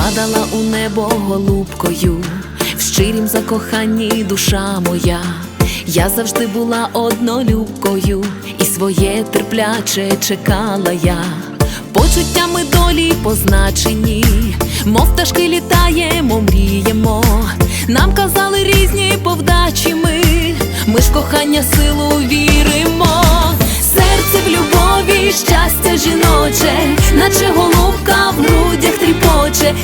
падала у небо голубкою, в щирім закоханні душа моя. Я завжди була однолюбкою, і своє терпляче чекала я. Почуттями долі позначені, мов пташки літаємо, мріємо. Нам казали різні повдачі ми, ми ж кохання силу віримо. Серце в любові, щастя жіноче, наче грудях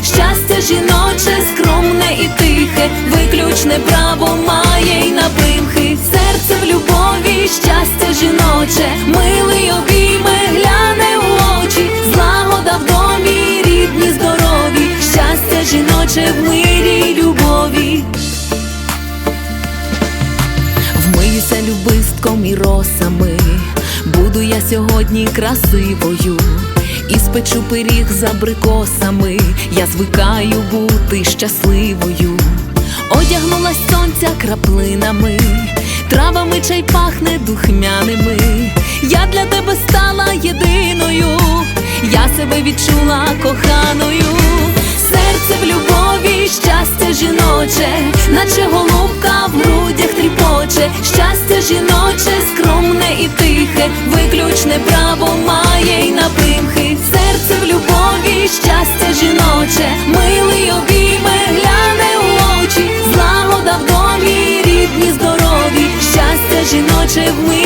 щастя жіноче, скромне і тихе, виключне право має й на примхи. Серце в любові, щастя жіноче, милий обійме, гляне у очі, злагода в домі, рідні, здорові, щастя жіноче в мирі й любові. Вмиюся любистком і росами, буду я сьогодні красивою, і спечу пиріг з абрикосами, я звикаю бути щасливою, одягнулась сонця краплинами, травами чай пахне духмяними. Я для тебе стала єдиною, я себе відчула коханою, серце в любові, щастя жіноче, наче голубка в грудях тріпоче, щастя жіноче, скромне і тихе, виключне право має й на примхи, серце в щастя жіноче, милий обійме, гляне у очі, злагода в домі, рідні, здорові, щастя жіноче в мирі.